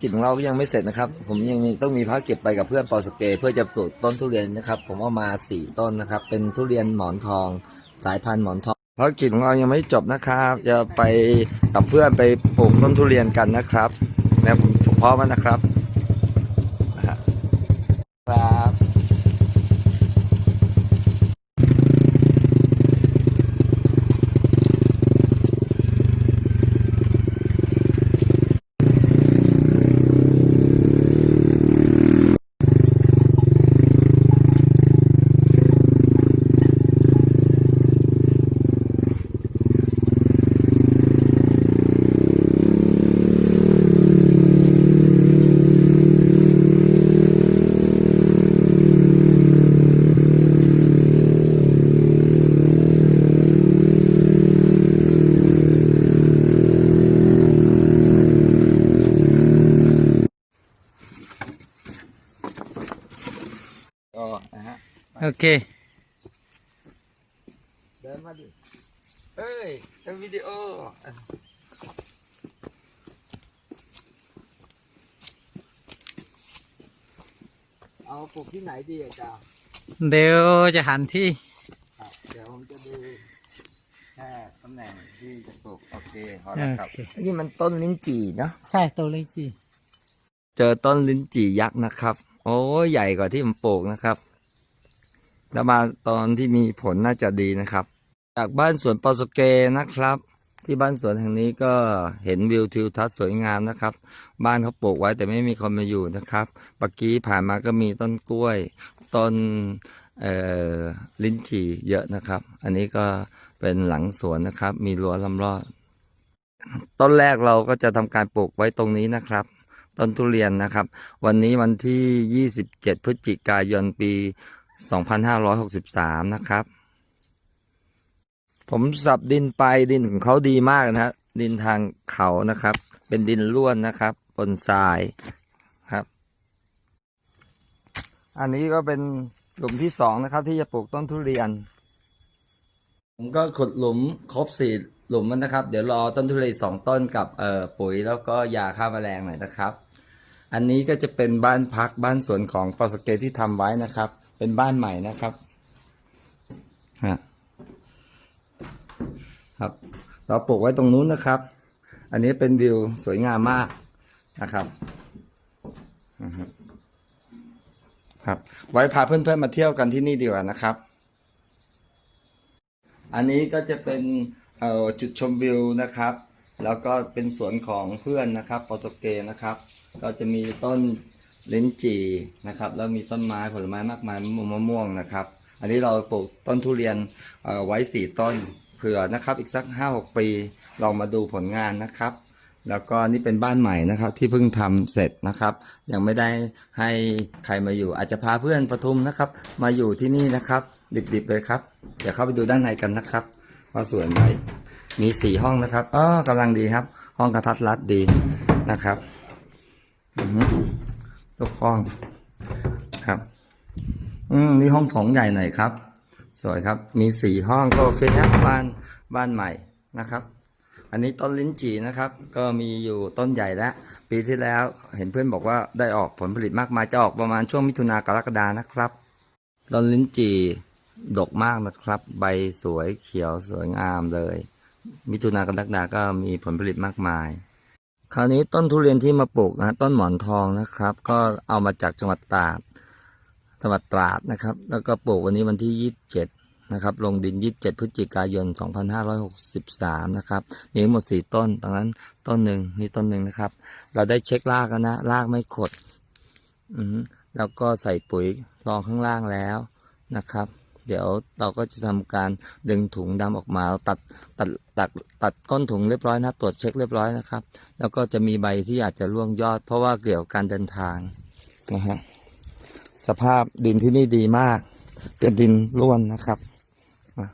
กิจของเราก็ยังไม่เสร็จนะครับ ผมยังมีต้องมีพักเก็บไปกับเพื่อนปอสเกเพื่อจะปลูกต้นทุเรียนนะครับ ผมเอามาสี่ต้นนะครับ เป็นทุเรียนหมอนทอง สายพันธุ์หมอนทองภารกิจของเรายังไม่จบนะครับ จะไปกับเพื่อนไปปลูกต้นทุเรียนกันนะครับแล้วผมพร้อมแล้วนะครับครับ เค เดินมาดิ เอ้ยทำวิดีโอ เอาปลูกที่ไหนดีอาจารย์เดี๋ยวจะหันที่ ครับเดี๋ยวผมจะดูแค่ตำแหน่งที่จะปลูกโอเคพอโอแล้วครับเค นี่มันต้นลิ้นจี่เนอะใช่ตัวเล็กจี เจอต้นลิ้นจี่ยักษ์นะครับ โอ้ยใหญ่กว่าที่ผมปลูกนะครับ แล้วมาตอนที่มีผลน่าจะดีนะครับ จากบ้านสวนปอสเกนะครับ ที่บ้านสวนแห่งนี้ก็เห็นวิวทิวทัศน์สวยงามนะครับ บ้านเขาปลูกไว้แต่ไม่มีคนมาอยู่นะครับเมื่อกี้ผ่านมาก็มีต้นกล้วย ต้นลิ้นจี่เยอะนะครับ อันนี้ก็เป็นหลังสวนนะครับ มีรั้วล้อมรอบต้นแรกเราก็จะทำการปลูกไว้ตรงนี้นะครับ ต้นทุเรียนนะครับ วันนี้วันที่ 27 พฤศจิกายนปี 2563 นะครับ ผมสับดินไปดินของเขาดีมากนะฮะดินทางเขานะครับ เป็นดินร่วนนะครับปนทรายครับ อันนี้ก็เป็นหลุมที่สองนะครับ ที่จะปลูกต้นทุเรียน ผมก็ขุดหลุมครบสี่หลุมแล้วนะครับ เดี๋ยวรอต้นทุเรียนสองต้นกับเอ่อปุ๋ยแล้วก็ยาฆ่าแมลงหน่อยนะครับ อันนี้ก็จะเป็นบ้านพักบ้านสวนของปอสเกตที่ทำไว้นะครับ เป็นบ้านใหม่นะครับฮะครับ เราปลูกไว้ตรงนู้นนะครับ อันนี้เป็นวิวสวยงามมากนะครับอือฮึครับ ไว้พาเพื่อนๆมาเที่ยวกันที่นี่ดีกว่านะครับ อันนี้ก็จะเป็นเอ่อจุดชมวิวนะครับ แล้วก็เป็นสวนของเพื่อนนะครับปอสเกนะครับ ก็จะมีต้น ลิ้นจี่นะครับแล้วมีต้นไม้ผลไม้มากมายมะม่วงนะครับ อันนี้เราปลูกต้นทุเรียนไว้สี่ต้นเผื่อนะครับอีกสักห้าหกปีลองมาดูผลงานนะครับ แล้วก็นี่เป็นบ้านใหม่นะครับ ที่เพิ่งทำเสร็จนะครับ ยังไม่ได้ให้ใครมาอยู่ อาจจะพาเพื่อนปทุมนะครับ มาอยู่ที่นี่นะครับ ดิบๆเลยครับเดี๋ยวเข้าไปดูด้านในกันนะครับว่าสวยไหมมีสี่ห้องนะครับอ๋อกำลังดีครับ ห้องกระทัดรัดดีนะครับ อือฮึทุกห้องครับอืมนี่ห้องโถงใหญ่หน่อยครับ สวยครับ มีสี่ห้องก็โอเคครับบ้านบ้านใหม่นะครับ อันนี้ต้นลิ้นจี่นะครับ ก็มีอยู่ต้นใหญ่แล้ว ปีที่แล้วเห็นเพื่อนบอกว่าได้ออกผลผลิตมากมายจะออกประมาณช่วงมิถุนากรกฎานะครับ ต้นลิ้นจี่ดกมากนะครับ ใบสวยเขียวสวยงามเลย มิถุนากรกฎาก็มีผลผลิตมากมาย คราวนี้ต้นทุเรียนที่มาปลูกนะต้นหมอนทองนะครับ ก็เอามาจากจังหวัดตราดจังหวัดตราดนะครับ แล้วก็ปลูกวันนี้วันที่ยี่สิบเจ็ดนะครับ ลงดินยี่สิบเจ็ดพฤศจิกายนสองพันห้าร้อยหกสิบสามนะครับมีทั้งหมดสี่ต้นตรงนั้นต้นหนึ่งนี่ต้นหนึ่งนะครับ เราได้เช็ครากแล้วนะรากไม่ขด อืมแล้วก็ใส่ปุ๋ยรองข้างล่างแล้วนะครับ เดี๋ยวเราก็จะทำการดึงถุงดำออกมาตัดตัดตัดตัดก้นถุงเรียบร้อยนะตรวจเช็คเรียบร้อยนะครับ แล้วก็จะมีใบที่อาจจะร่วงยอด เพราะว่าเกี่ยวกับการเดินทางนะฮะสภาพดินที่นี่ดีมากเป็นดินร่วนนะครับ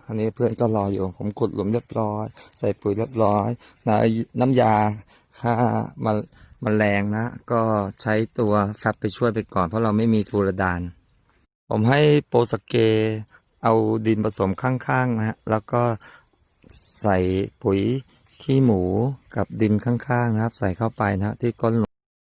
อันนี้เพื่อนก็รออยู่ผมขุดหลุมเรียบร้อย ใส่ปุ๋ยเรียบร้อยนะน้ำยาฆ่ามาแมลงนะ ก็ใช้ตัวแฟบไปช่วยไปก่อน เพราะเราไม่มีฟูรดาน ผมให้โปรสเก เอาดินผสมข้างๆนะฮะแล้วก็ใส่ปุ๋ยขี้หมูกับดินข้างๆนะครับ ใส่เข้าไปนะฮะที่ก้น